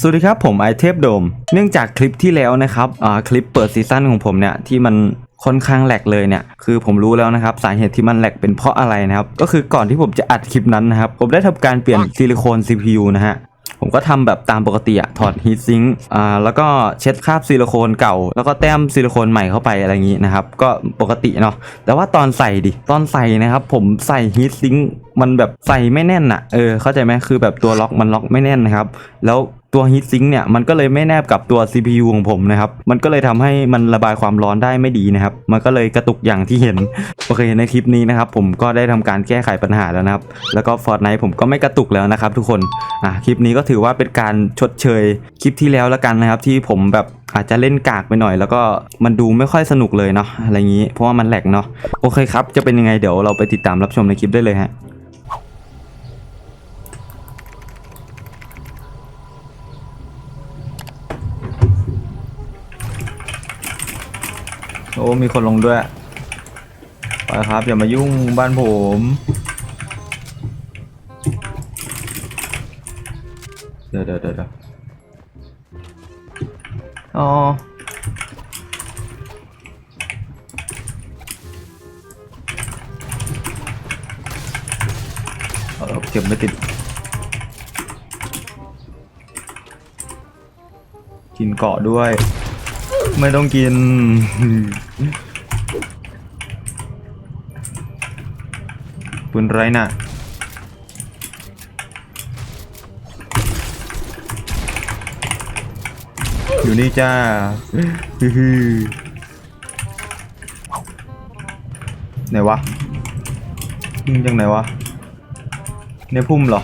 สวัสดีครับผมไอเทพโดม เนื่องจากคลิปที่แล้วนะครับอ่าคลิปเปิดซีซั่นของผมเนี่ยที่มันค่อนข้างแหลกเลยเนี่ยคือผมรู้แล้วนะครับสาเหตุที่มันแหลกเป็นเพราะอะไรนะครับก็คือก่อนที่ผมจะอัดคลิปนั้นนะครับผมได้ทำการเปลี่ยนซิลิโคน CPU นะฮะผมก็ทำแบบตามปกติอะถอดฮีทซิงค์อ่าแล้วก็เช็ดคราบซิลิโคนเก่า แล้วก็แต้มซิลิโคนใหม่เข้าไปอะไรอย่างนี้นะครับก็ปกติเนาะแต่ว่าตอนใส่ดิตอนใส่นะครับผมใส่ฮีทซิงค์มันแบบใส่ไม่แน่นอะเออเข้าใจไหมคือแบบตัวล็อกมันล็อกไม่แน่นนะครับแล้ว ตัวฮีทซิงค์เนี่ยมันก็เลยไม่แนบกับตัว CPU ของผมนะครับ มันก็เลยทำให้มันระบายความร้อนได้ไม่ดีนะครับ มันก็เลยกระตุกอย่างที่เห็น โอเคในคลิปนี้นะครับ ผมก็ได้ทำการแก้ไขปัญหาแล้วนะครับ แล้วก็ Fortnite ผมก็ไม่กระตุกแล้วนะครับ ทุกคน อะคลิปนี้ก็ถือว่าเป็นการชดเชยคลิปที่แล้วแล้วกันนะครับ ที่ผมแบบอาจจะเล่นกากไปหน่อย แล้วก็มันดูไม่ค่อยสนุกเลยเนาะอะไรอย่างนี้ เพราะว่ามันแหลกเนาะโอเคครับจะเป็นยังไงเดี๋ยวเราไปติดตามรับชมในคลิปได้เลยฮะ โอ้ มีคนลงด้วย ไปครับ อย่ามายุ่งบ้านผม เดี๋ยวเดี๋ยวเดี๋ยวเดะอ๋อเออเก็บไม่ติด กินเกาะด้วย ไม่ต้องกิน ปืนไรน่ะ อยู่นี่จ้าฮือฮือไหนวะยิงจังไหนวะ ในพุ่มเหรอ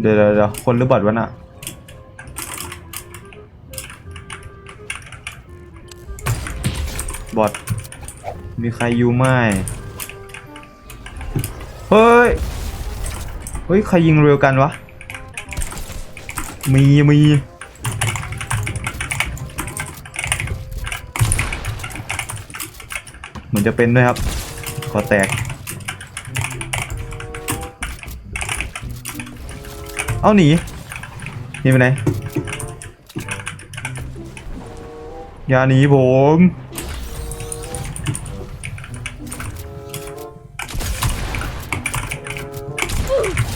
เดี๋ยวเดี๋ยวคนหรือบอดวะน่ะ บอดมีใครอยู่ไหมเฮ้ย เฮ้ย ใครยิงเร็วกันวะ มีมีเหมือนจะเป็นด้วยครับขอแตก เอาหนีหนีไปไหน อย่าหนีผม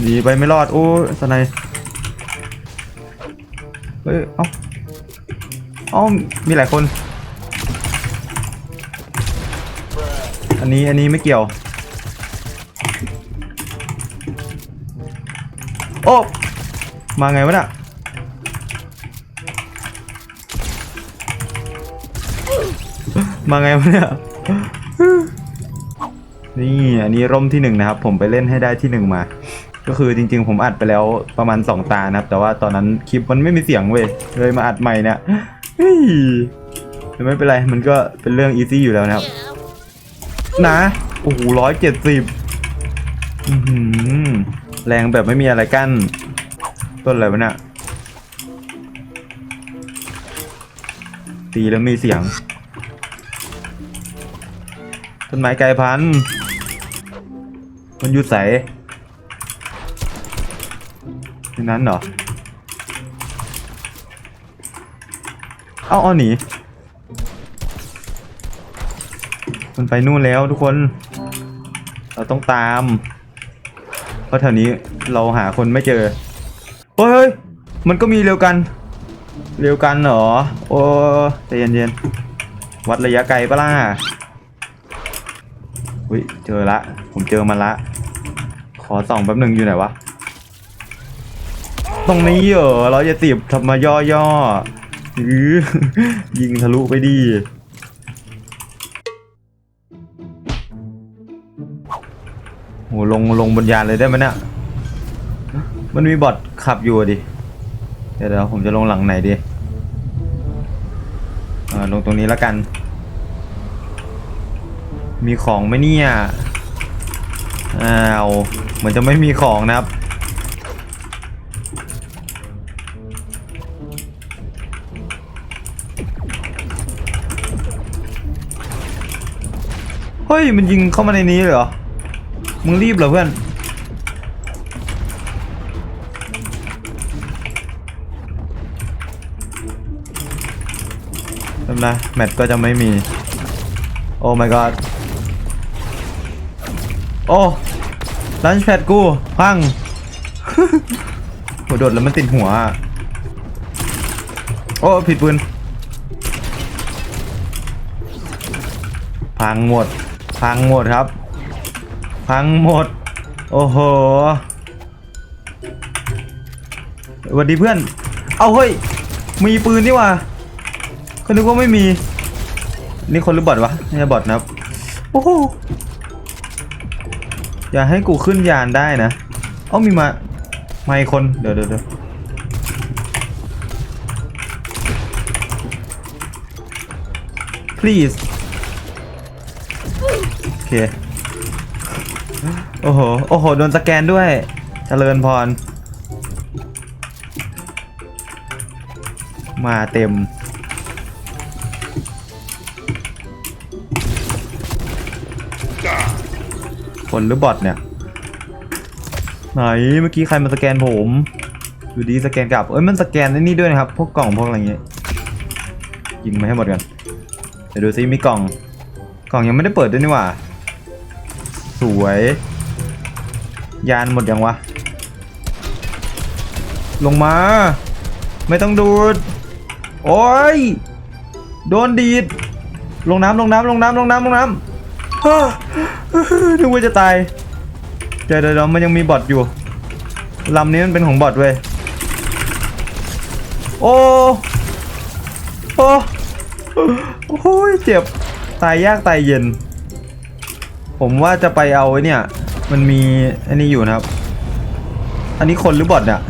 หนีไปไม่รอด โอ้สไนเฮ้ย เอ้า เอ้า มีหลายคน อันนี้ อันนี้ไม่เกี่ยว โอ้ มาไงวะน่ะมาไงวะเนี่ย นี่ อันนี้ร่มที่หนึ่งนะครับ ผมไปเล่นให้ได้ที่หนึ่งมา ก็คือจริง ๆ ผมอัดไปแล้วประมาณสองตานะครับ แต่ว่าตอนนั้นคลิปมันไม่มีเสียงเว้ยเลยมาอัดใหม่เนี่ยเฮ้ยแต่ไม่เป็นไร มันก็เป็นเรื่องอีซี่อยู่แล้วนะครับ นะ โอ้โหร้อยเจ็ดสิบแรงแบบไม่มีอะไรกั้น ต้นอะไรวะเนี่ยตีแล้วมีเสียง ต้นไม้ไกลพัน มันอยู่ใส ในนั้นเหรอ เอาเอาหนี มันไปนู่นแล้วทุกคน เราต้องตาม เพราะแถวนี้เราหาคนไม่เจอ เฮ้ย มันก็มีเร็วกัน เร็วกันเหรอ โอ้ใจเย็นๆ วัดระยะไกลปะล่ะอุ้ยเจอละ ผมเจอมันละ ขอส่องแป๊บหนึ่งอยู่ไหนวะ ตรงนี้เหรอเราจะติบทำมาย่อย่อื้อยิงทะลุไปดีโหลงลงบนยานเลยได้ไหมเนี่ยมันมีบอทขับอยู่ดิเดี๋ยวเดี๋ยวผมจะลงหลังไหนดีลงตรงนี้แล้วกัน มีของไหมเนี่ย อ้าว เหมือนจะไม่มีของนะครับ เฮ้ย มันยิงเข้ามาในนี้เลยเหรอ มึงรีบเหรอเพื่อน ทำไรแมปก็จะไม่มี โอ้ my god โอ้ลันช์แพดกูพังหัโดดแล้วมันติดหัว โอ้ ผิดปืน พังหมด พังหมดครับ พังหมด โอ้โหสวัสดีเพื่อน เอาเฮ้ย มีปืนนี่ว่าก็นึกว่าไม่มี นี่คนหรือบอทวะไม่บอทนะครับ โอ้โห อย่าให้กูขึ้นยานได้นะ เอ้ามีมาไมาอีกคน เดี๋ยวเดี๋ยวเดี๋ยว please โอ เค โอ้โห โอ้โห โดนสแกนด้วย เจริญพร มาเต็ม คนหรือบอทเนี่ย ไหน เมื่อกี้ใครมาสแกนผม อยู่ดีสแกนกลับ เอ้ย มันสแกนไอ้นี่ด้วยนะครับ พวกกล่องพวกอะไรเงี้ย ยิงมาให้หมดกันเดี๋ยวดูซิมีกล่อง กล่องยังไม่ได้เปิดด้วยนี่หว่า สวย ยานหมดยังวะ ลงมา ไม่ต้องดูด โอ้ย โดนดีด ลงน้ำลงน้ำลงน้ำลงน้ำลงน้ำฮ่านึกว่าจะตาย เดี๋ยวเดี๋ยวมันยังมีบอทอยู่ ลำนี้มันเป็นของบอทเว้ย โอ้โอ้โอ้ยเจ็บ ตายยากตายเย็น ผมว่าจะไปเอาไอ้เนี่ย มันมีอันนี้อยู่นะครับ อันนี้คนหรือบอทเนี่ย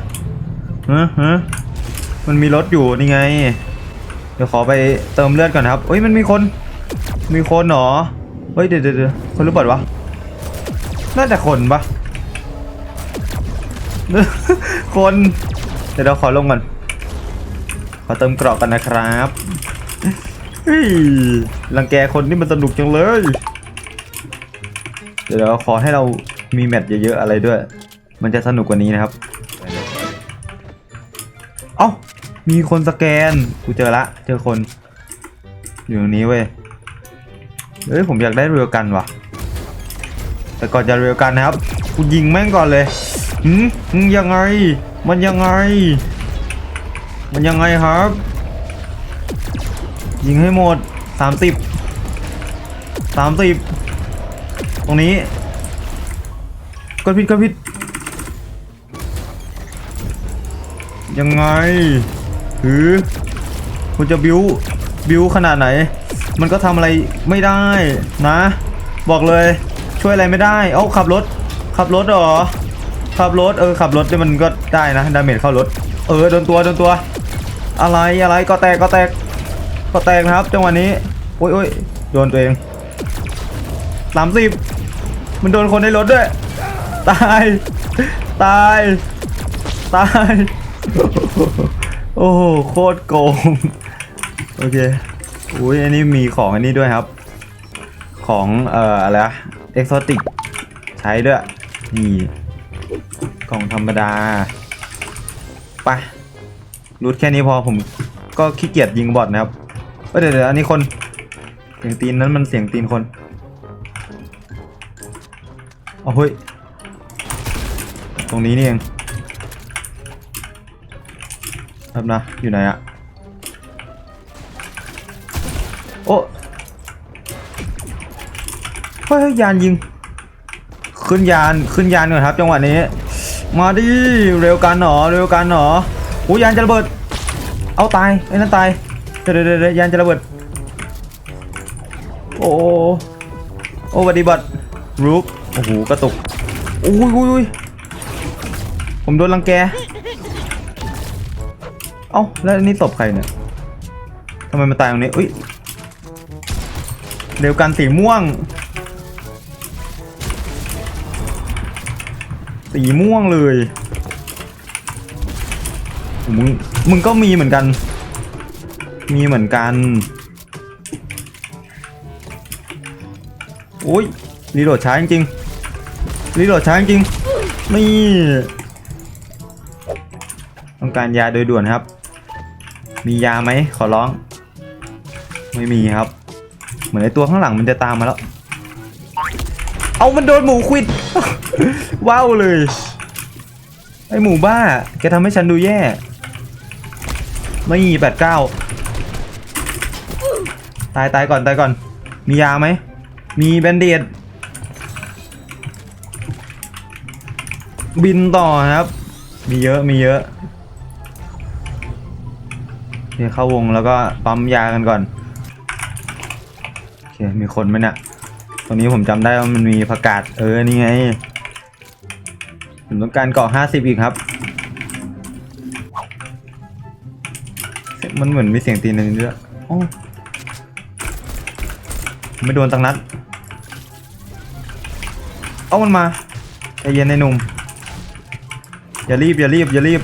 ฮะฮะมันมีรถอยู่นี่ไง เดี๋ยวขอไปเติมเลือดก่อนครับเอ้ยมันมีคน มีคนเหรอเฮ้ยเดี๋ยวเดี๋ยวเดี๋ยวคนหรือบอทวะน่าจะคนปะคน เดี๋ยวเราขอลงก่อน ขอเติมเกราะกันนะครับเฮ้ยรังแกคนนี่มันสนุกจังเลย เดี๋ยวเราขอให้เรามีแมตช์เยอะๆอะไรด้วย มันจะสนุกกว่านี้นะครับ เอ้า มีคนสแกน กูเจอละ เจอคน อยู่ตรงนี้เว้ย เฮ้ย ผมอยากได้เรือกันว่ะ แต่ก่อนจะเรือกันนะครับ กูยิงแม่งก่อนเลยหืมยังไง มันยังไง มันยังไงครับ ยิงให้หมดสามสิบสามสิบ ตรงนี้กดผิดกดผิดยังไงหือคุณจะบิวบิวขนาดไหน มันก็ทำอะไรไม่ได้นะ บอกเลยช่วยอะไรไม่ได้ เอ้าขับรถ ขับรถเหรอขับรถเออขับรถเนี่ยมันก็ได้นะดาเมจเข้ารถ เออโดนตัวโดนตัว อะไรอะไรก็แตกก็แตกก็แตกนะครับจังหวะนี้โอ้ยโอ้ยโดนตัวเองสามสิบ มันโดนคนในรถด้วย ตาย ตาย ตาย โอ้โห โคตรโกง โอเค อุ้ย อันนี้มีของอันนี้ด้วยครับ ของ เอ่อ อะไรอะเอ็กโซติก ใช้ด้วย นี่กล่องธรรมดาไปรูดแค่นี้พอผมก็ขี้เกียจยิงบอทนะครับเอ้ยเดี๋ยวเดี๋ยวอันนี้คน เสียงตีนนั้นมันเสียงตีนคน เอาเฮ้ย ตรงนี้นี่เองครับนะ อยู่ไหนอะโอ้เฮ้ยยานยิง ขึ้นยาน ขึ้นยานก่อนครับ จังหวะนี้ มาดิ เร็วกันหนอ เร็วกันหนอโอ้ยยานจะระเบิด เอาตายไอ้นั่นตาย เดี๋ยวเดี๋ยวเดี๋ยานจะระเบิด โอ้ โอ้โอ้วัดดีบัตรูป อ้โหกระตุกอุ้ยอุ้ยอุ้ยผมโดนรังแก เอ้าแล้วนี่ศพใครเนี่ยทำไมมาตายตรงนี้อุ้ยเดียวกันสีม่วง สีม่วงเลยมึงมึงก็มีเหมือนกัน มีเหมือนกันโอ้ยรีโหลดช้าจริงๆ รีโหลดช้าจริงนี่ต้องการยาโดยด่วนครับ มียาไหมขอร้อง ไม่มีครับ เหมือนไอตัวข้างหลังมันจะตามมาแล้ว เอามันโดนหมูควิด ว้าวเลย ไอหมูบ้า แกทำให้ฉันดูแย่ ไม่แปดเก้าตายตายก่อนตายก่อน มียาไหม มีแบนเดด บินต่อครับ มีเยอะมีเยอะโอเคเข้าวงแล้วก็ปั๊มยากันก่อนโอเคมีคนไหมเนี่ยตรงนี้ผมจำได้ว่ามันมีประกาศเออนี่ไงผมต้องการเกาะห้าสิบอีกครับ มันเหมือนมีเสียงตีนหนึ่งด้วยโอ้ไม่โดนตังนัด เอามันมาใจเย็นในหนุ่ม อย่ารีบอย่ารีบอย่ารีบ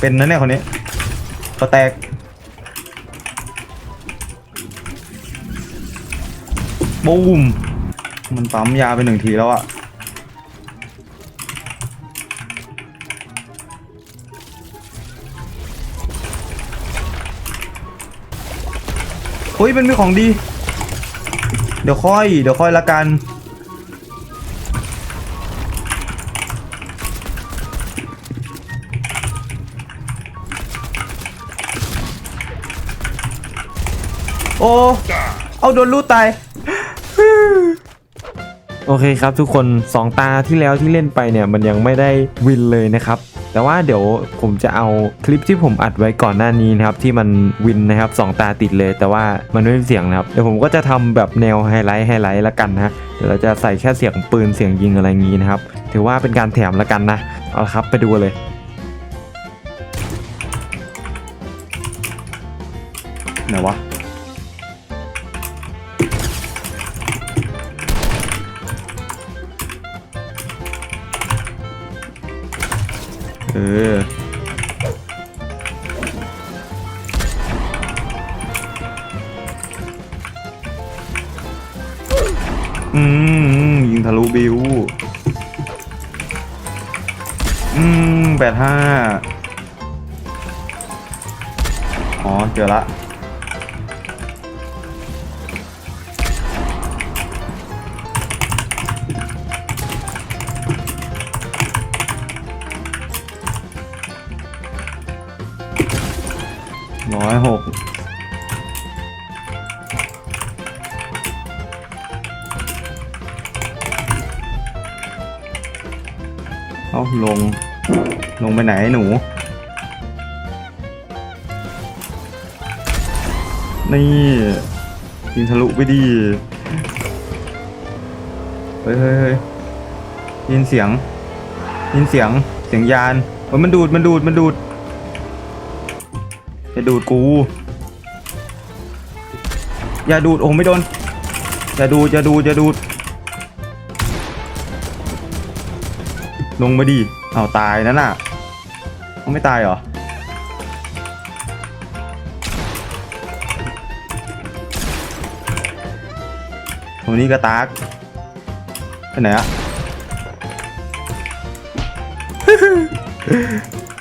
เป็นนะเนี่ยคนนี้ก็แตก บูม มันปั๊มยาไปหนึ่งทีแล้วอะเฮ้ยมันมีของดี เดี๋ยวค่อย เดี๋ยวค่อยละกัน โอ้ เอาโดนลูดตาย โอเคครับทุกคน 2 ตาที่แล้วที่เล่นไปเนี่ยมันยังไม่ได้วินเลยนะครับ แต่ว่าเดี๋ยวผมจะเอาคลิปที่ผมอัดไว้ก่อนหน้านี้นะครับ ที่มันวินนะครับสองตาติดเลย แต่ว่ามันไม่มีเสียงนะครับ เดี๋ยวผมก็จะทำแบบแนวไฮไลท์ไฮไลท์ละกันนะเดี๋ยวเราจะใส่แค่เสียงปืนเสียงยิงอะไรงี้นะครับ ถือว่าเป็นการแถมละกันนะเอาละครับไปดูเลยไหนวะ เอออืมยิงทะลุบิวอืมแปดห้าอ๋อ เจอละาลง ลงไปไหนหนู นี่ยิงทะลุไปดี เฮ้ยเฮ้ยเฮ้ยยินเสียง ยินเสียง เสียงยานเฮ้ยมันดูด มันดูด มันดูดอย่าดูดกู อย่าดูดโอ้ไม่โดน อย่าดูด อย่าดูด อย่าดูด ลงมาดิเอาตายนั่นน่ะเขาไม่ตายเหรอ ตรงนี้กระตากไปไหนอะ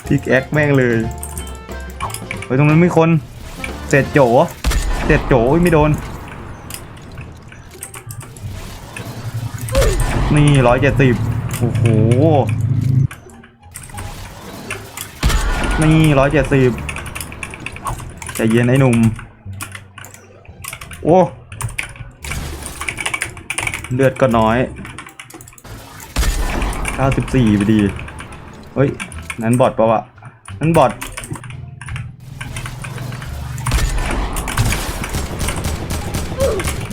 พิกแอคแม่งเลยเฮ้ยตรงนั้นมีคน เสร็จโจเสร็จโจไม่โดน นี่ร้อยเจ็ดสิบ โอ้โห นี่ร้อยเจ็ดสิบใจเย็นไอ้หนุ่ม โอ้ เลือดก็น้อย 94ไปดี เฮ้ย นั้นบอดปะวะ นั้นบอด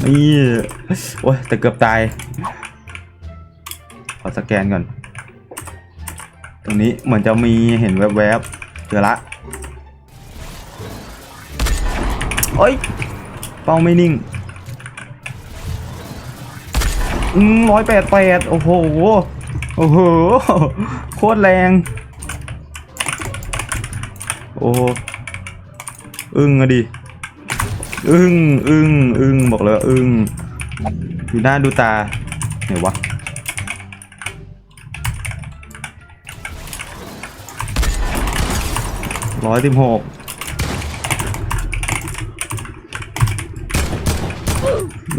นี่ โอ้ยแต่เกือบตาย อสแกนก่อน ตรงนี้เหมือนจะมีเห็นแวบๆเจอละโอ้ย เป้าไม่นิ่ง อืมร้อยแปดแปดโอ้โห โอ้โห โคตรแรง โอ้อึ้งอะดิ อึ้ง อึ้ง อึ้ง บอกเลยอึ้ง ดูหน้าดูตา ไหนวะ ร้อยสิบหก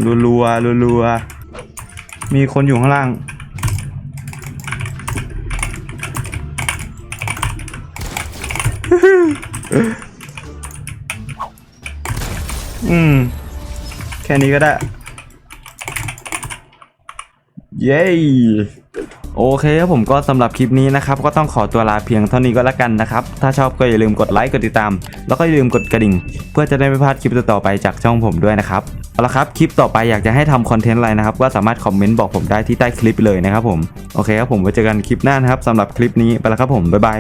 รัวรัวรัวมีคนอยู่ข้างล่าง อืม แค่นี้ก็ได้ เย้ โอเคครับผมก็สำหรับคลิปนี้นะครับก็ต้องขอตัวลาเพียงเท่านี้ก็แล้วกันนะครับ ถ้าชอบก็อย่าลืมกดไลค์กดติดตาม แล้วก็อย่าลืมกดกระดิ่ง เพื่อจะได้ไม่พลาดคลิปต่อไปจากช่องผมด้วยนะครับเอาละครับคลิปต่อไปอยากจะให้ทำคอนเทนต์อะไรนะครับก็สามารถคอมเมนต์บอกผมได้ที่ใต้คลิปเลยนะครับผมโอเคครับผมไว้เจอกันคลิปหน้านะครับสำหรับคลิปนี้ไปแล้วครับผมบ๊ายบาย